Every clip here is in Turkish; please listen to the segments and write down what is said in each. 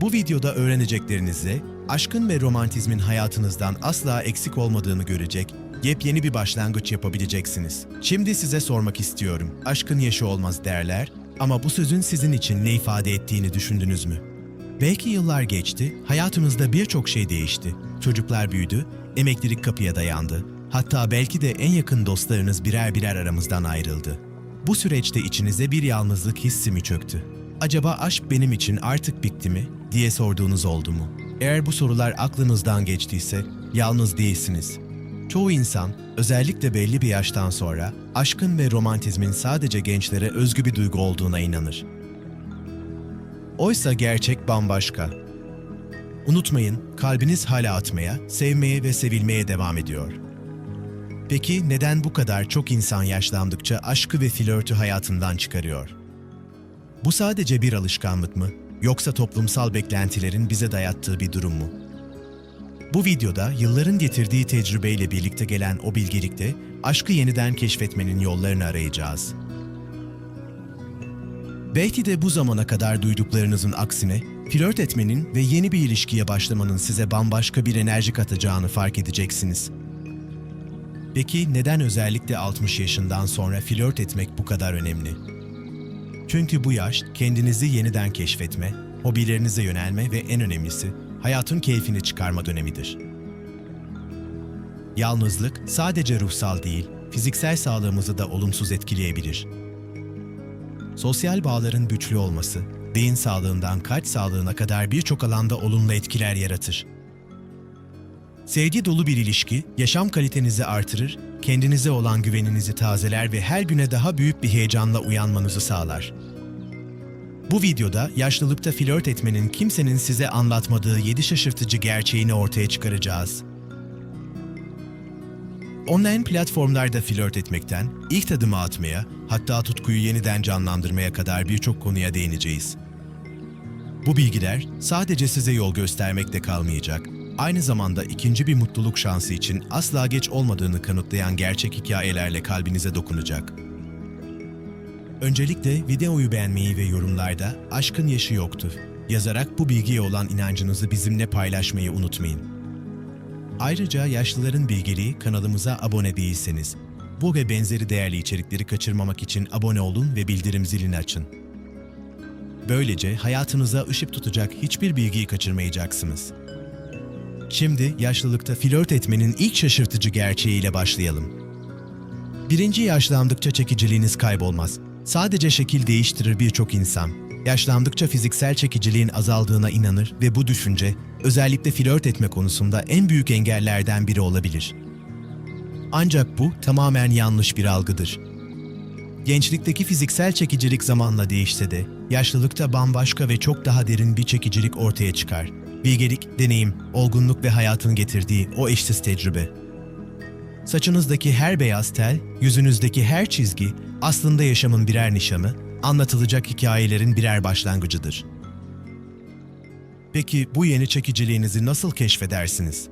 Bu videoda öğreneceklerinizle aşkın ve romantizmin hayatınızdan asla eksik olmadığını görecek, yepyeni bir başlangıç yapabileceksiniz. Şimdi size sormak istiyorum. Aşkın yaşı olmaz derler ama bu sözün sizin için ne ifade ettiğini düşündünüz mü? Belki yıllar geçti, hayatınızda birçok şey değişti. Çocuklar büyüdü, emeklilik kapıya dayandı. Hatta belki de en yakın dostlarınız birer birer aramızdan ayrıldı. Bu süreçte içinize bir yalnızlık hissi mi çöktü? Acaba aşk benim için artık bitti mi diye sorduğunuz oldu mu? Eğer bu sorular aklınızdan geçtiyse yalnız değilsiniz. Çoğu insan özellikle belli bir yaştan sonra aşkın ve romantizmin sadece gençlere özgü bir duygu olduğuna inanır. Oysa gerçek bambaşka. Unutmayın, kalbiniz hala atmaya, sevmeye ve sevilmeye devam ediyor. Peki neden bu kadar çok insan yaşlandıkça aşkı ve flörtü hayatından çıkarıyor? Bu sadece bir alışkanlık mı, yoksa toplumsal beklentilerin bize dayattığı bir durum mu? Bu videoda yılların getirdiği tecrübeyle birlikte gelen o bilgelikte aşkı yeniden keşfetmenin yollarını arayacağız. Belki de bu zamana kadar duyduklarınızın aksine flört etmenin ve yeni bir ilişkiye başlamanın size bambaşka bir enerji katacağını fark edeceksiniz. Peki neden özellikle 60 yaşından sonra flört etmek bu kadar önemli? Çünkü bu yaş kendinizi yeniden keşfetme, hobilerinize yönelme ve en önemlisi hayatın keyfini çıkarma dönemidir. Yalnızlık sadece ruhsal değil, fiziksel sağlığımızı da olumsuz etkileyebilir. Sosyal bağların güçlü olması, beyin sağlığından kalp sağlığına kadar birçok alanda olumlu etkiler yaratır. Sevgi dolu bir ilişki, yaşam kalitenizi artırır, kendinize olan güveninizi tazeler ve her güne daha büyük bir heyecanla uyanmanızı sağlar. Bu videoda yaşlılıkta flört etmenin kimsenin size anlatmadığı 7 şaşırtıcı gerçeğini ortaya çıkaracağız. Online platformlarda flört etmekten, ilk adımı atmaya, hatta tutkuyu yeniden canlandırmaya kadar birçok konuya değineceğiz. Bu bilgiler sadece size yol göstermekte kalmayacak, aynı zamanda ikinci bir mutluluk şansı için asla geç olmadığını kanıtlayan gerçek hikayelerle kalbinize dokunacak. Öncelikle videoyu beğenmeyi ve yorumlarda aşkın yaşı yoktur yazarak bu bilgiye olan inancınızı bizimle paylaşmayı unutmayın. Ayrıca yaşlıların bilgeliği kanalımıza abone değilseniz, bu ve benzeri değerli içerikleri kaçırmamak için abone olun ve bildirim zilini açın. Böylece hayatınıza ışık tutacak hiçbir bilgiyi kaçırmayacaksınız. Şimdi yaşlılıkta flört etmenin ilk şaşırtıcı gerçeğiyle başlayalım. Birinci yaşlandıkça çekiciliğiniz kaybolmaz. Sadece şekil değiştirir birçok insan. Yaşlandıkça fiziksel çekiciliğin azaldığına inanır ve bu düşünce özellikle flört etme konusunda en büyük engellerden biri olabilir. Ancak bu tamamen yanlış bir algıdır. Gençlikteki fiziksel çekicilik zamanla değişse de yaşlılıkta bambaşka ve çok daha derin bir çekicilik ortaya çıkar. Bilgelik, deneyim, olgunluk ve hayatın getirdiği o eşsiz tecrübe. Saçınızdaki her beyaz tel, yüzünüzdeki her çizgi aslında yaşamın birer nişanı, anlatılacak hikayelerin birer başlangıcıdır. Peki bu yeni çekiciliğinizi nasıl keşfedersiniz?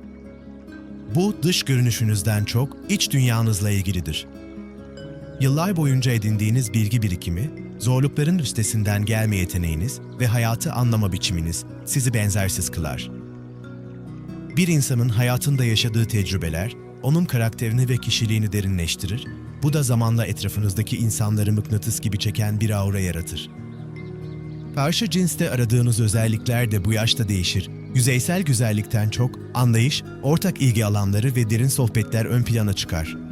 Bu dış görünüşünüzden çok iç dünyanızla ilgilidir. Yıllar boyunca edindiğiniz bilgi birikimi, zorlukların üstesinden gelme yeteneğiniz ve hayatı anlama biçiminiz sizi benzersiz kılar. Bir insanın hayatında yaşadığı tecrübeler, onun karakterini ve kişiliğini derinleştirir, bu da zamanla etrafınızdaki insanları mıknatıs gibi çeken bir aura yaratır. Karşı cinste aradığınız özellikler de bu yaşta değişir. Yüzeysel güzellikten çok anlayış, ortak ilgi alanları ve derin sohbetler ön plana çıkar.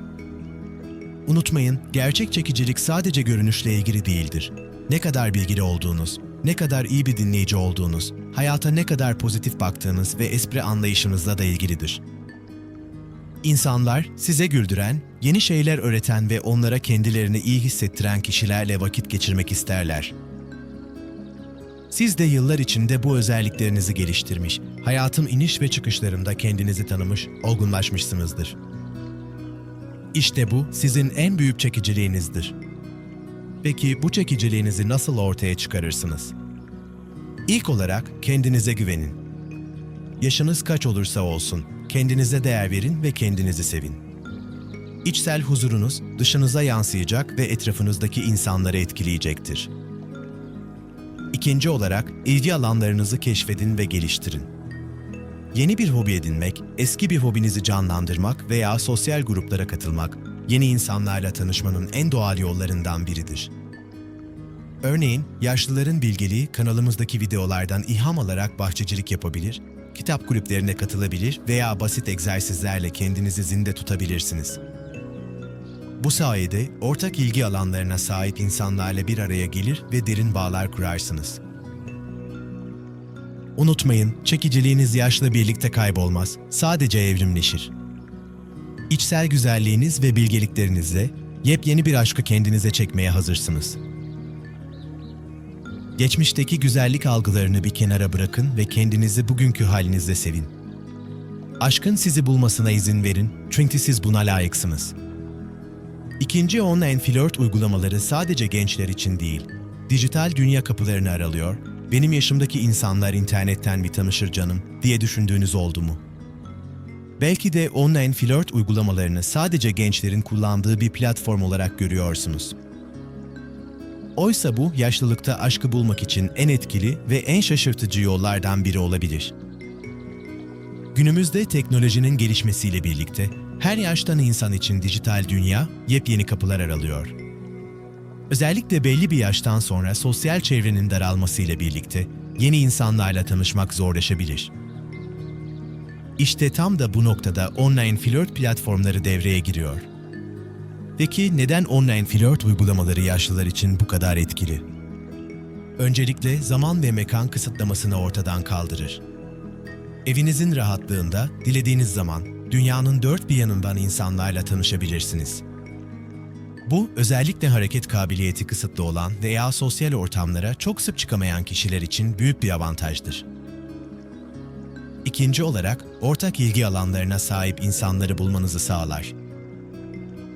Unutmayın, gerçek çekicilik sadece görünüşle ilgili değildir. Ne kadar bilgili olduğunuz, ne kadar iyi bir dinleyici olduğunuz, hayata ne kadar pozitif baktığınız ve espri anlayışınızla da ilgilidir. İnsanlar size güldüren, yeni şeyler öğreten ve onlara kendilerini iyi hissettiren kişilerle vakit geçirmek isterler. Siz de yıllar içinde bu özelliklerinizi geliştirmiş, hayatın iniş ve çıkışlarında kendinizi tanımış, olgunlaşmışsınızdır. İşte bu sizin en büyük çekiciliğinizdir. Peki bu çekiciliğinizi nasıl ortaya çıkarırsınız? İlk olarak kendinize güvenin. Yaşınız kaç olursa olsun, kendinize değer verin ve kendinizi sevin. İçsel huzurunuz dışınıza yansıyacak ve etrafınızdaki insanları etkileyecektir. İkinci olarak ilgi alanlarınızı keşfedin ve geliştirin. Yeni bir hobi edinmek, eski bir hobinizi canlandırmak veya sosyal gruplara katılmak, yeni insanlarla tanışmanın en doğal yollarından biridir. Örneğin, yaşlıların bilgeliği kanalımızdaki videolardan ilham alarak bahçecilik yapabilir, kitap kulüplerine katılabilir veya basit egzersizlerle kendinizi zinde tutabilirsiniz. Bu sayede ortak ilgi alanlarına sahip insanlarla bir araya gelir ve derin bağlar kurarsınız. Unutmayın, çekiciliğiniz yaşla birlikte kaybolmaz, sadece evrimleşir. İçsel güzelliğiniz ve bilgeliklerinizle yepyeni bir aşkı kendinize çekmeye hazırsınız. Geçmişteki güzellik algılarını bir kenara bırakın ve kendinizi bugünkü halinizle sevin. Aşkın sizi bulmasına izin verin çünkü siz buna layıksınız. İkinci online flört uygulamaları sadece gençler için değil, dijital dünya kapılarını aralıyor, benim yaşımdaki insanlar internetten bir tanışır canım diye düşündüğünüz oldu mu? Belki de online flört uygulamalarını sadece gençlerin kullandığı bir platform olarak görüyorsunuz. Oysa bu yaşlılıkta aşkı bulmak için en etkili ve en şaşırtıcı yollardan biri olabilir. Günümüzde teknolojinin gelişmesiyle birlikte her yaştan insan için dijital dünya yepyeni kapılar aralıyor. Özellikle belli bir yaştan sonra sosyal çevrenin daralmasıyla birlikte yeni insanlarla tanışmak zorlaşabilir. İşte tam da bu noktada online flört platformları devreye giriyor. Peki neden online flört uygulamaları yaşlılar için bu kadar etkili? Öncelikle zaman ve mekan kısıtlamasını ortadan kaldırır. Evinizin rahatlığında, dilediğiniz zaman dünyanın dört bir yanından insanlarla tanışabilirsiniz. Bu, özellikle hareket kabiliyeti kısıtlı olan veya sosyal ortamlara çok sık çıkamayan kişiler için büyük bir avantajdır. İkinci olarak, ortak ilgi alanlarına sahip insanları bulmanızı sağlar.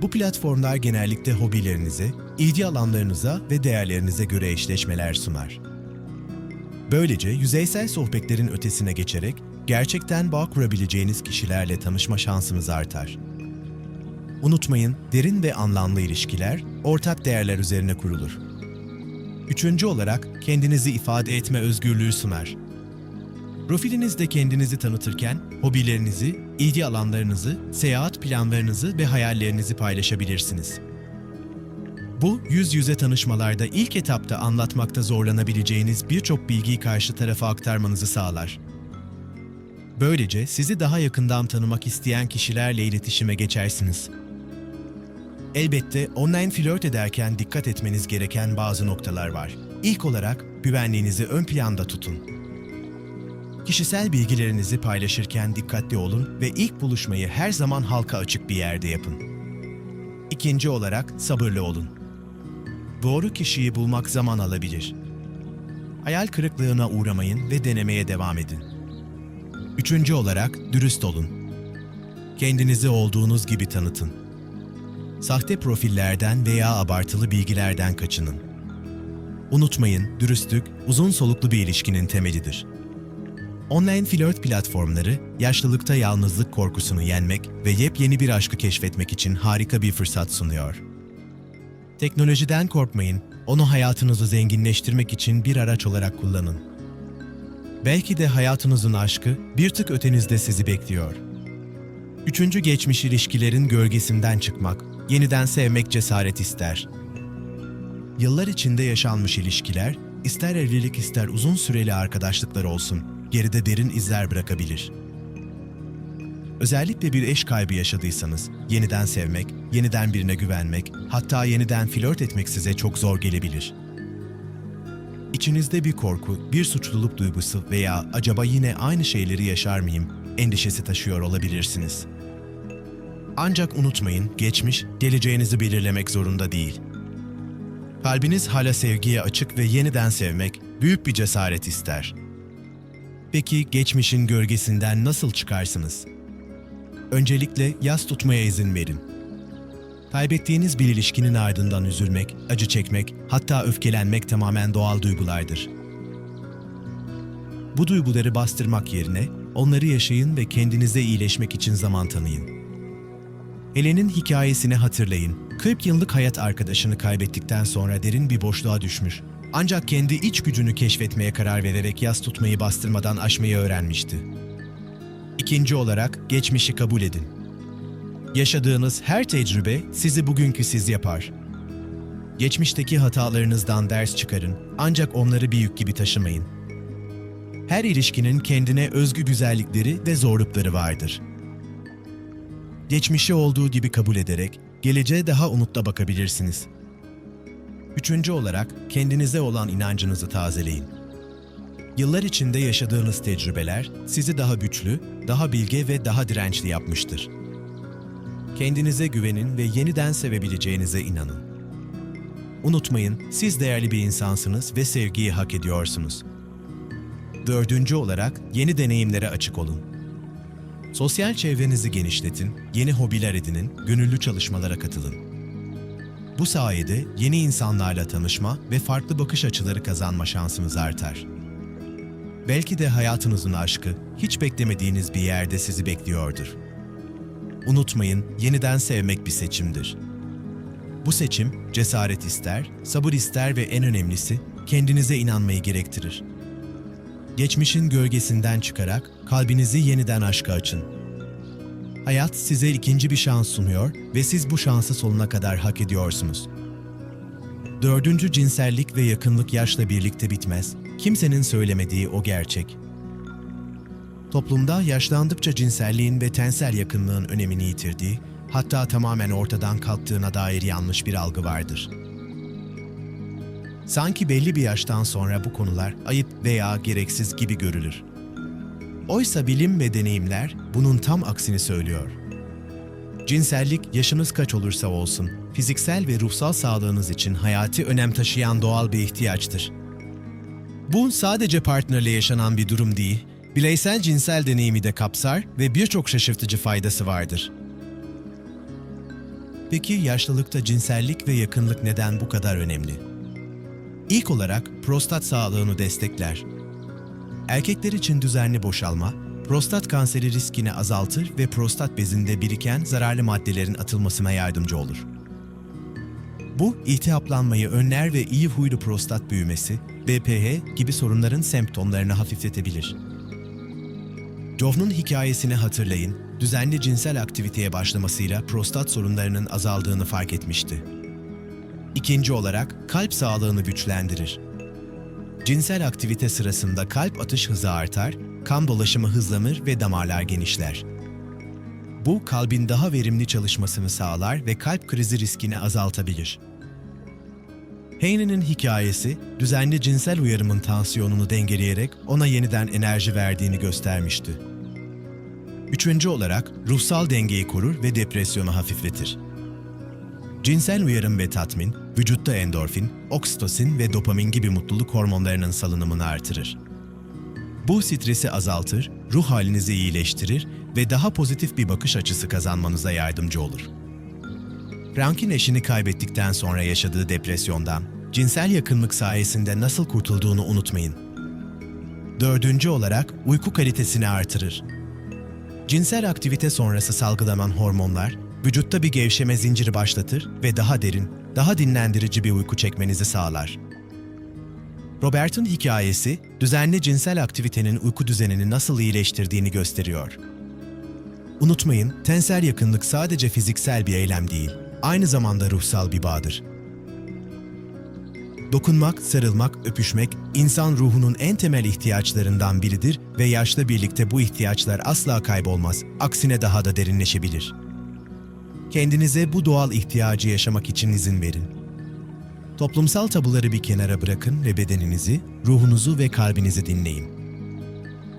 Bu platformlar genellikle hobilerinize, ilgi alanlarınıza ve değerlerinize göre eşleşmeler sunar. Böylece yüzeysel sohbetlerin ötesine geçerek gerçekten bağ kurabileceğiniz kişilerle tanışma şansınız artar. Unutmayın, derin ve anlamlı ilişkiler ortak değerler üzerine kurulur. Üçüncü olarak kendinizi ifade etme özgürlüğü sunar. Profilinizde kendinizi tanıtırken hobilerinizi, ilgi alanlarınızı, seyahat planlarınızı ve hayallerinizi paylaşabilirsiniz. Bu, yüz yüze tanışmalarda ilk etapta anlatmakta zorlanabileceğiniz birçok bilgiyi karşı tarafa aktarmanızı sağlar. Böylece sizi daha yakından tanımak isteyen kişilerle iletişime geçersiniz. Elbette online flört ederken dikkat etmeniz gereken bazı noktalar var. İlk olarak güvenliğinizi ön planda tutun. Kişisel bilgilerinizi paylaşırken dikkatli olun ve ilk buluşmayı her zaman halka açık bir yerde yapın. İkinci olarak sabırlı olun. Doğru kişiyi bulmak zaman alabilir. Hayal kırıklığına uğramayın ve denemeye devam edin. Üçüncü olarak dürüst olun. Kendinizi olduğunuz gibi tanıtın. Sahte profillerden veya abartılı bilgilerden kaçının. Unutmayın, dürüstlük uzun soluklu bir ilişkinin temelidir. Online flört platformları, yaşlılıkta yalnızlık korkusunu yenmek ve yepyeni bir aşkı keşfetmek için harika bir fırsat sunuyor. Teknolojiden korkmayın, onu hayatınızı zenginleştirmek için bir araç olarak kullanın. Belki de hayatınızın aşkı bir tık ötenizde sizi bekliyor. Üçüncü geçmiş ilişkilerin gölgesinden çıkmak, yeniden sevmek cesaret ister. Yıllar içinde yaşanmış ilişkiler, ister evlilik ister uzun süreli arkadaşlıklar olsun, geride derin izler bırakabilir. Özellikle bir eş kaybı yaşadıysanız, yeniden sevmek, yeniden birine güvenmek, hatta yeniden flört etmek size çok zor gelebilir. İçinizde bir korku, bir suçluluk duygusu veya acaba yine aynı şeyleri yaşar mıyım endişesi taşıyor olabilirsiniz. Ancak unutmayın, geçmiş geleceğinizi belirlemek zorunda değil. Kalbiniz hala sevgiye açık ve yeniden sevmek büyük bir cesaret ister. Peki geçmişin gölgesinden nasıl çıkarsınız? Öncelikle yas tutmaya izin verin. Kaybettiğiniz bir ilişkinin ardından üzülmek, acı çekmek, hatta öfkelenmek tamamen doğal duygulardır. Bu duyguları bastırmak yerine onları yaşayın ve kendinize iyileşmek için zaman tanıyın. Helen'in hikayesini hatırlayın. 40 yıllık hayat arkadaşını kaybettikten sonra derin bir boşluğa düşmüş. Ancak kendi iç gücünü keşfetmeye karar vererek yas tutmayı bastırmadan aşmayı öğrenmişti. İkinci olarak geçmişi kabul edin. Yaşadığınız her tecrübe sizi bugünkü siz yapar. Geçmişteki hatalarınızdan ders çıkarın ancak onları bir yük gibi taşımayın. Her ilişkinin kendine özgü güzellikleri ve zorlukları vardır. Geçmişi olduğu gibi kabul ederek geleceğe daha umutla bakabilirsiniz. Üçüncü olarak kendinize olan inancınızı tazeleyin. Yıllar içinde yaşadığınız tecrübeler sizi daha güçlü, daha bilge ve daha dirençli yapmıştır. Kendinize güvenin ve yeniden sevebileceğinize inanın. Unutmayın, siz değerli bir insansınız ve sevgiyi hak ediyorsunuz. Dördüncü olarak yeni deneyimlere açık olun. Sosyal çevrenizi genişletin, yeni hobiler edinin, gönüllü çalışmalara katılın. Bu sayede yeni insanlarla tanışma ve farklı bakış açıları kazanma şansınız artar. Belki de hayatınızın aşkı hiç beklemediğiniz bir yerde sizi bekliyordur. Unutmayın, yeniden sevmek bir seçimdir. Bu seçim cesaret ister, sabır ister ve en önemlisi kendinize inanmayı gerektirir. Geçmişin gölgesinden çıkarak kalbinizi yeniden aşka açın. Hayat size ikinci bir şans sunuyor ve siz bu şansı sonuna kadar hak ediyorsunuz. Dördüncü cinsellik ve yakınlık yaşla birlikte bitmez. Kimsenin söylemediği o gerçek. Toplumda yaşlandıkça cinselliğin ve tensel yakınlığın önemini yitirdiği, hatta tamamen ortadan kalktığına dair yanlış bir algı vardır. Sanki belli bir yaştan sonra bu konular ayıp veya gereksiz gibi görülür. Oysa bilim ve deneyimler bunun tam aksini söylüyor. Cinsellik yaşınız kaç olursa olsun, fiziksel ve ruhsal sağlığınız için hayati önem taşıyan doğal bir ihtiyaçtır. Bu sadece partnerle yaşanan bir durum değil, bireysel cinsel deneyimi de kapsar ve birçok şaşırtıcı faydası vardır. Peki yaşlılıkta cinsellik ve yakınlık neden bu kadar önemli? İlk olarak prostat sağlığını destekler. Erkekler için düzenli boşalma, prostat kanseri riskini azaltır ve prostat bezinde biriken zararlı maddelerin atılmasına yardımcı olur. Bu, iltihaplanmayı önler ve iyi huylu prostat büyümesi, BPH gibi sorunların semptomlarını hafifletebilir. Jov'nun hikayesini hatırlayın, düzenli cinsel aktiviteye başlamasıyla prostat sorunlarının azaldığını fark etmişti. İkinci olarak kalp sağlığını güçlendirir. Cinsel aktivite sırasında kalp atış hızı artar, kan dolaşımı hızlanır ve damarlar genişler. Bu kalbin daha verimli çalışmasını sağlar ve kalp krizi riskini azaltabilir. Haney'nin hikayesi, düzenli cinsel uyarımın tansiyonunu dengeleyerek ona yeniden enerji verdiğini göstermişti. Üçüncü olarak ruhsal dengeyi korur ve depresyonu hafifletir. Cinsel uyarım ve tatmin, vücutta endorfin, oksitosin ve dopamin gibi mutluluk hormonlarının salınımını artırır. Bu stresi azaltır, ruh halinizi iyileştirir ve daha pozitif bir bakış açısı kazanmanıza yardımcı olur. Frank'in eşini kaybettikten sonra yaşadığı depresyondan, cinsel yakınlık sayesinde nasıl kurtulduğunu unutmayın. Dördüncü olarak uyku kalitesini artırır. Cinsel aktivite sonrası salgılanan hormonlar, vücutta bir gevşeme zinciri başlatır ve daha derin, daha dinlendirici bir uyku çekmenizi sağlar. Robert'ın hikayesi, düzenli cinsel aktivitenin uyku düzenini nasıl iyileştirdiğini gösteriyor. Unutmayın, tensel yakınlık sadece fiziksel bir eylem değil, aynı zamanda ruhsal bir bağdır. Dokunmak, sarılmak, öpüşmek insan ruhunun en temel ihtiyaçlarından biridir ve yaşla birlikte bu ihtiyaçlar asla kaybolmaz, aksine daha da derinleşebilir. Kendinize bu doğal ihtiyacı yaşamak için izin verin. Toplumsal tabuları bir kenara bırakın ve bedeninizi, ruhunuzu ve kalbinizi dinleyin.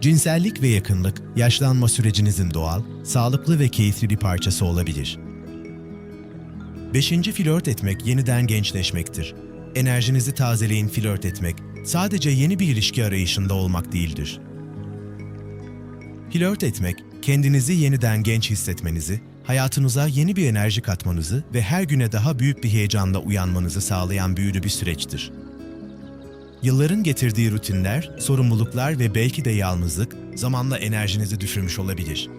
Cinsellik ve yakınlık, yaşlanma sürecinizin doğal, sağlıklı ve keyifli bir parçası olabilir. Beşinci flört etmek yeniden gençleşmektir. Enerjinizi tazeleyin flört etmek, sadece yeni bir ilişki arayışında olmak değildir. Flört etmek, kendinizi yeniden genç hissetmenizi, hayatınıza yeni bir enerji katmanızı ve her güne daha büyük bir heyecanla uyanmanızı sağlayan büyülü bir süreçtir. Yılların getirdiği rutinler, sorumluluklar ve belki de yalnızlık zamanla enerjinizi düşürmüş olabilir.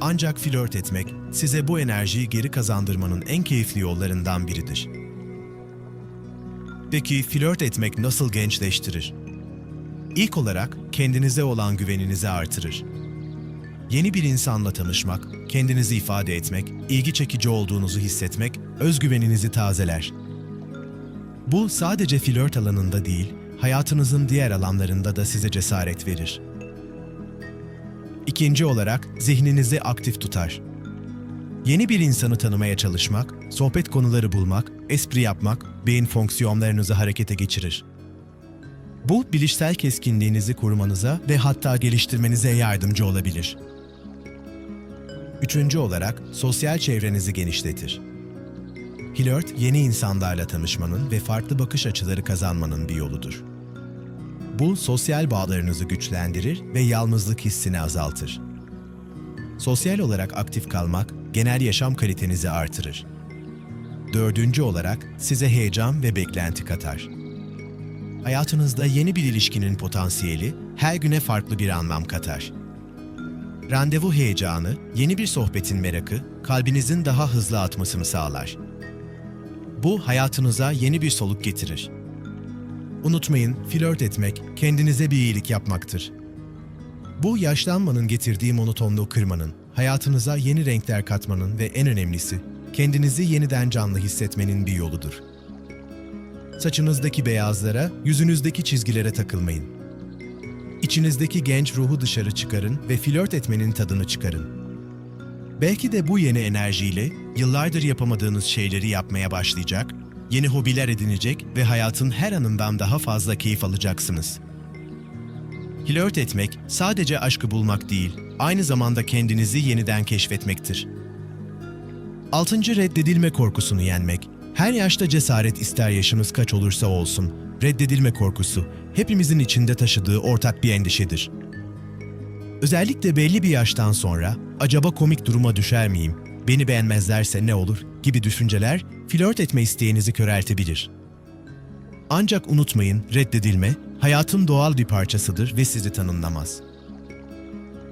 Ancak flört etmek size bu enerjiyi geri kazandırmanın en keyifli yollarından biridir. Peki flört etmek nasıl gençleştirir? İlk olarak kendinize olan güveninizi artırır. Yeni bir insanla tanışmak, kendinizi ifade etmek, ilgi çekici olduğunuzu hissetmek özgüveninizi tazeler. Bu sadece flört alanında değil, hayatınızın diğer alanlarında da size cesaret verir. İkinci olarak zihninizi aktif tutar. Yeni bir insanı tanımaya çalışmak, sohbet konuları bulmak, espri yapmak beyin fonksiyonlarınızı harekete geçirir. Bu bilişsel keskinliğinizi korumanıza ve hatta geliştirmenize yardımcı olabilir. Üçüncü olarak sosyal çevrenizi genişletir. Flört, yeni insanlarla tanışmanın ve farklı bakış açıları kazanmanın bir yoludur. Bu sosyal bağlarınızı güçlendirir ve yalnızlık hissini azaltır. Sosyal olarak aktif kalmak genel yaşam kalitenizi artırır. Dördüncü olarak size heyecan ve beklenti katar. Hayatınızda yeni bir ilişkinin potansiyeli her güne farklı bir anlam katar. Randevu heyecanı, yeni bir sohbetin merakı, kalbinizin daha hızlı atmasını sağlar. Bu hayatınıza yeni bir soluk getirir. Unutmayın, flört etmek kendinize bir iyilik yapmaktır. Bu yaşlanmanın getirdiği monotonluğu kırmanın, hayatınıza yeni renkler katmanın ve en önemlisi, kendinizi yeniden canlı hissetmenin bir yoludur. Saçınızdaki beyazlara, yüzünüzdeki çizgilere takılmayın. İçinizdeki genç ruhu dışarı çıkarın ve flört etmenin tadını çıkarın. Belki de bu yeni enerjiyle yıllardır yapamadığınız şeyleri yapmaya başlayacak, yeni hobiler edinecek ve hayatın her anından daha fazla keyif alacaksınız. Flört etmek sadece aşkı bulmak değil, aynı zamanda kendinizi yeniden keşfetmektir. Altıncı reddedilme korkusunu yenmek. Her yaşta cesaret ister yaşımız kaç olursa olsun, reddedilme korkusu hepimizin içinde taşıdığı ortak bir endişedir. Özellikle belli bir yaştan sonra acaba komik duruma düşer miyim, beni beğenmezlerse ne olur gibi düşünceler flört etme isteğinizi köreltebilir. Ancak unutmayın reddedilme hayatın doğal bir parçasıdır ve sizi tanımlamaz.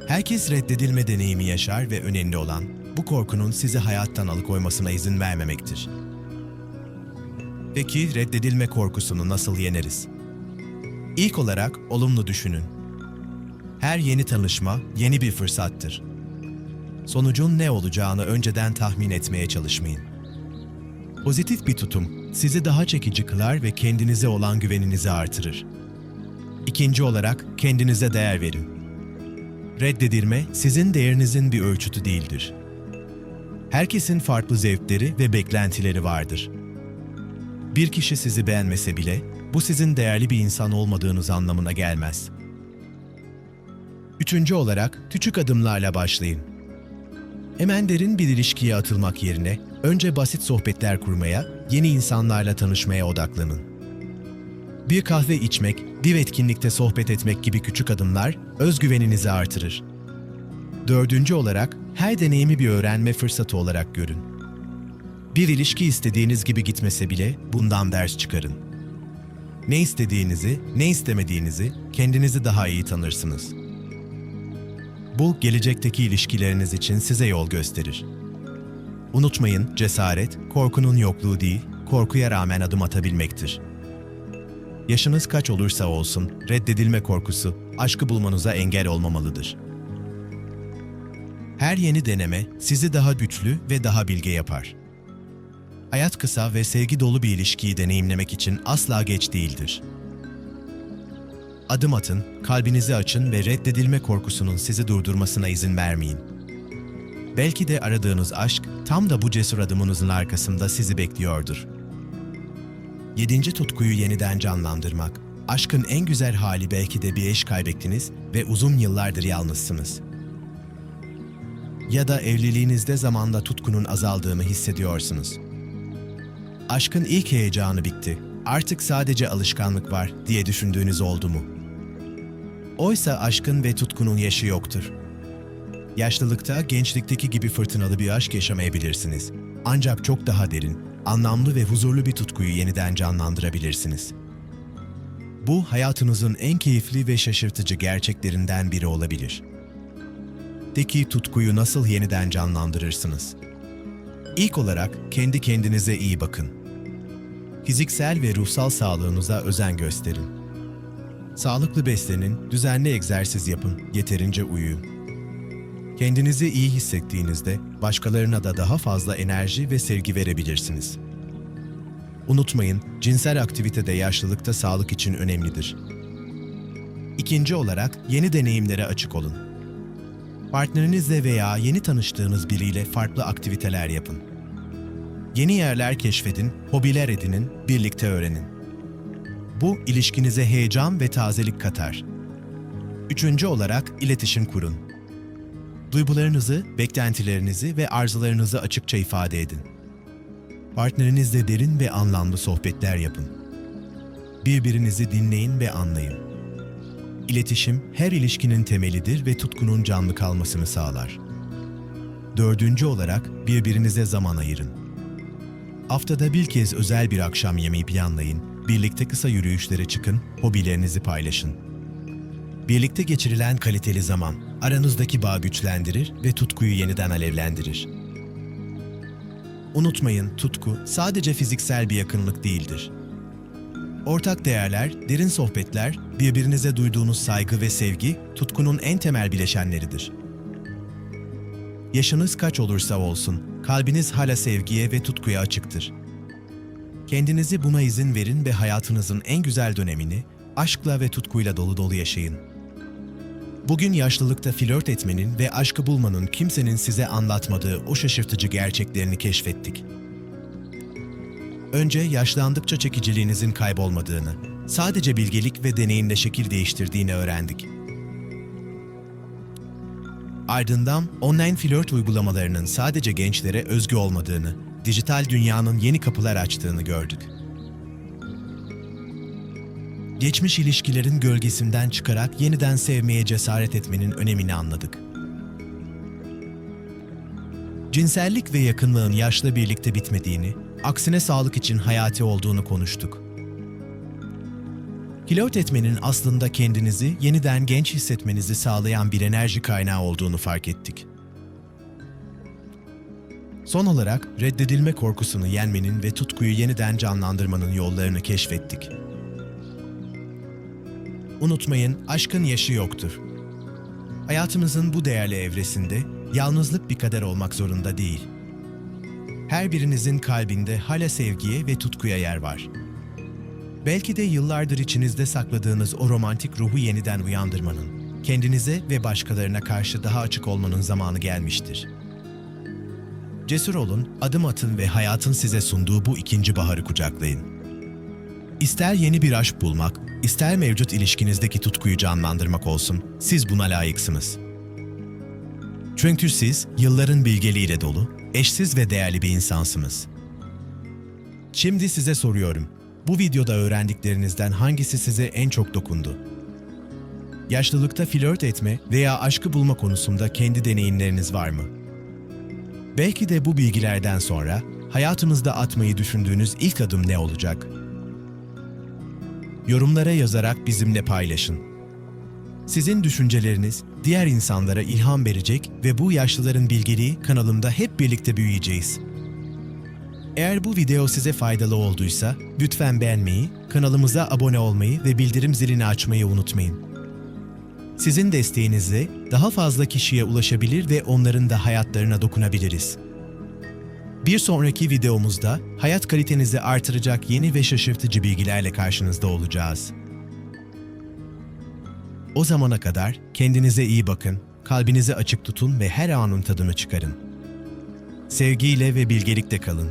Herkes reddedilme deneyimi yaşar ve önemli olan bu korkunun sizi hayattan alıkoymasına izin vermemektir. Peki reddedilme korkusunu nasıl yeneriz? İlk olarak olumlu düşünün. Her yeni tanışma yeni bir fırsattır. Sonucun ne olacağını önceden tahmin etmeye çalışmayın. Pozitif bir tutum sizi daha çekici kılar ve kendinize olan güveninizi artırır. İkinci olarak kendinize değer verin. Reddedilme sizin değerinizin bir ölçütü değildir. Herkesin farklı zevkleri ve beklentileri vardır. Bir kişi sizi beğenmese bile bu sizin değerli bir insan olmadığınız anlamına gelmez. Üçüncü olarak küçük adımlarla başlayın. Hemen derin bir ilişkiye atılmak yerine önce basit sohbetler kurmaya, yeni insanlarla tanışmaya odaklanın. Bir kahve içmek, bir etkinlikte sohbet etmek gibi küçük adımlar özgüveninizi artırır. Dördüncü olarak her deneyimi bir öğrenme fırsatı olarak görün. Bir ilişki istediğiniz gibi gitmese bile bundan ders çıkarın. Ne istediğinizi, ne istemediğinizi kendinizi daha iyi tanırsınız. Bu gelecekteki ilişkileriniz için size yol gösterir. Unutmayın, cesaret korkunun yokluğu değil, korkuya rağmen adım atabilmektir. Yaşınız kaç olursa olsun, reddedilme korkusu aşkı bulmanıza engel olmamalıdır. Her yeni deneme sizi daha güçlü ve daha bilge yapar. Hayat kısa ve sevgi dolu bir ilişkiyi deneyimlemek için asla geç değildir. Adım atın, kalbinizi açın ve reddedilme korkusunun sizi durdurmasına izin vermeyin. Belki de aradığınız aşk tam da bu cesur adımınızın arkasında sizi bekliyordur. Yedinci tutkuyu yeniden canlandırmak. Aşkın en güzel hali belki de bir eş kaybettiniz ve uzun yıllardır yalnızsınız. Ya da evliliğinizde zamanla tutkunun azaldığını hissediyorsunuz. Aşkın ilk heyecanı bitti. Artık sadece alışkanlık var diye düşündüğünüz oldu mu? Oysa aşkın ve tutkunun yaşı yoktur. Yaşlılıkta gençlikteki gibi fırtınalı bir aşk yaşamayabilirsiniz. Ancak çok daha derin, anlamlı ve huzurlu bir tutkuyu yeniden canlandırabilirsiniz. Bu hayatınızın en keyifli ve şaşırtıcı gerçeklerinden biri olabilir. Peki tutkuyu nasıl yeniden canlandırırsınız? İlk olarak kendi kendinize iyi bakın. Fiziksel ve ruhsal sağlığınıza özen gösterin. Sağlıklı beslenin, düzenli egzersiz yapın, yeterince uyuyun. Kendinizi iyi hissettiğinizde başkalarına da daha fazla enerji ve sevgi verebilirsiniz. Unutmayın, cinsel aktivite de yaşlılıkta sağlık için önemlidir. İkinci olarak yeni deneyimlere açık olun. Partnerinizle veya yeni tanıştığınız biriyle farklı aktiviteler yapın. Yeni yerler keşfedin, hobiler edinin, birlikte öğrenin. Bu ilişkinize heyecan ve tazelik katar. Üçüncü olarak iletişim kurun. Duygularınızı, beklentilerinizi ve arzularınızı açıkça ifade edin. Partnerinizle derin ve anlamlı sohbetler yapın. Birbirinizi dinleyin ve anlayın. İletişim her ilişkinin temelidir ve tutkunun canlı kalmasını sağlar. Dördüncü olarak birbirinize zaman ayırın. Haftada bir kez özel bir akşam yemeği planlayın, birlikte kısa yürüyüşlere çıkın, hobilerinizi paylaşın. Birlikte geçirilen kaliteli zaman aranızdaki bağı güçlendirir ve tutkuyu yeniden alevlendirir. Unutmayın, tutku sadece fiziksel bir yakınlık değildir. Ortak değerler, derin sohbetler, birbirinize duyduğunuz saygı ve sevgi tutkunun en temel bileşenleridir. Yaşınız kaç olursa olsun, kalbiniz hala sevgiye ve tutkuya açıktır. Kendinizi buna izin verin ve hayatınızın en güzel dönemini aşkla ve tutkuyla dolu dolu yaşayın. Bugün yaşlılıkta flört etmenin ve aşkı bulmanın kimsenin size anlatmadığı o şaşırtıcı gerçeklerini keşfettik. Önce yaşlandıkça çekiciliğinizin kaybolmadığını, sadece bilgelik ve deneyimle şekil değiştirdiğini öğrendik. Ardından online flört uygulamalarının sadece gençlere özgü olmadığını, dijital dünyanın yeni kapılar açtığını gördük. Geçmiş ilişkilerin gölgesinden çıkarak yeniden sevmeye cesaret etmenin önemini anladık. Cinsellik ve yakınlığın yaşla birlikte bitmediğini, aksine sağlık için hayati olduğunu konuştuk. Flört etmenin aslında kendinizi yeniden genç hissetmenizi sağlayan bir enerji kaynağı olduğunu fark ettik. Son olarak reddedilme korkusunu yenmenin ve tutkuyu yeniden canlandırmanın yollarını keşfettik. Unutmayın, aşkın yaşı yoktur. Hayatımızın bu değerli evresinde yalnızlık bir kader olmak zorunda değil. Her birinizin kalbinde hala sevgiye ve tutkuya yer var. Belki de yıllardır içinizde sakladığınız o romantik ruhu yeniden uyandırmanın, kendinize ve başkalarına karşı daha açık olmanın zamanı gelmiştir. Cesur olun, adım atın ve hayatın size sunduğu bu ikinci baharı kucaklayın. İster yeni bir aşk bulmak, ister mevcut ilişkinizdeki tutkuyu canlandırmak olsun, siz buna layıksınız. Çünkü siz yılların bilgeliğiyle dolu, eşsiz ve değerli bir insansınız. Şimdi size soruyorum. Bu videoda öğrendiklerinizden hangisi size en çok dokundu? Yaşlılıkta flört etme veya aşkı bulma konusunda kendi deneyimleriniz var mı? Belki de bu bilgilerden sonra hayatınızda atmayı düşündüğünüz ilk adım ne olacak? Yorumlara yazarak bizimle paylaşın. Sizin düşünceleriniz diğer insanlara ilham verecek ve bu yaşlıların bilgeliği kanalımda hep birlikte büyüyeceğiz. Eğer bu video size faydalı olduysa lütfen beğenmeyi, kanalımıza abone olmayı ve bildirim zilini açmayı unutmayın. Sizin desteğinizle daha fazla kişiye ulaşabilir ve onların da hayatlarına dokunabiliriz. Bir sonraki videomuzda hayat kalitenizi artıracak yeni ve şaşırtıcı bilgilerle karşınızda olacağız. O zamana kadar kendinize iyi bakın, kalbinizi açık tutun ve her anın tadını çıkarın. Sevgiyle ve bilgelikle kalın.